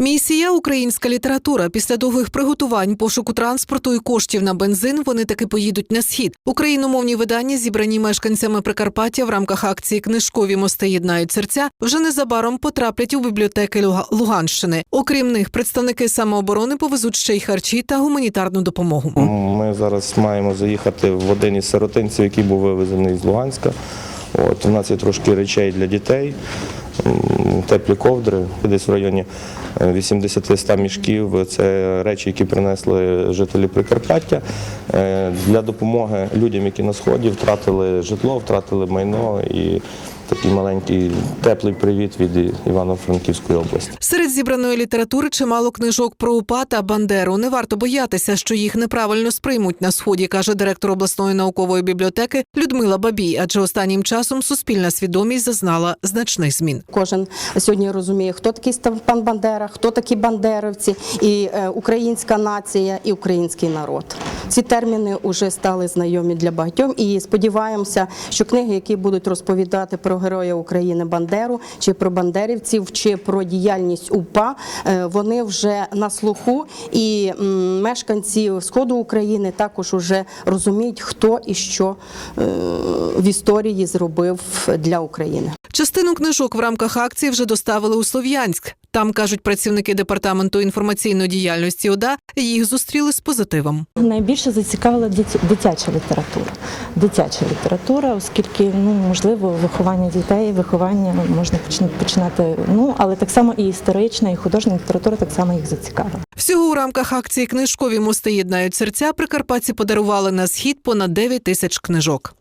Місія українська література. Після довгих приготувань, пошуку транспорту і коштів на бензин вони таки поїдуть на схід. Україномовні видання, зібрані мешканцями Прикарпаття в рамках акції Книжкові мости єднають серця, вже незабаром потраплять у бібліотеки Луга- Луганщини. Окрім них, представники самооборони повезуть ще й харчі та гуманітарну допомогу. Ми зараз маємо заїхати в один із сиротинців, який був вивезений з Луганська. От, у нас є трошки речей для дітей, теплі ковдри, десь в районі е, 80-100 мішків. Це речі, які принесли жителі Прикарпаття. Е, для допомоги людям, які на сході втратили житло, втратили майно. І такий маленький теплий привіт від Івано-Франківської області. Серед зібраної літератури чимало книжок про УПА та Бандеру. Не варто боятися, що їх неправильно сприймуть на сході, каже директор обласної наукової бібліотеки Людмила Бабій. Адже останнім часом суспільна свідомість зазнала значних змін. Кожен сьогодні розуміє, хто такий Степан Бандера, хто такі бандеровці, і е, українська нація, і український народ. Ці терміни вже стали знайомі для багатьох. І сподіваємося, що книги, які будуть розповідати про героя України Бандеру, чи про бандерівців, чи про діяльність УПА, е, вони вже на слуху. І мешканці сходу України також вже розуміють, хто і що е, в історії зробив для України. Частину книжок в рамках акції вже доставили у Слов'янськ. Там кажуть працівники департаменту інформаційної діяльності ОДА, їх зустріли з позитивом. Найбільше зацікавила дитя- дитяча література. Дитяча література, оскільки ну можливо виховання дітей, виховання можна починати. Ну але так само і історична, і художня література так само їх зацікавила. Всього у рамках акції Книжкові мости єднають серця. Прикарпатці подарували на схід понад 9 тисяч книжок.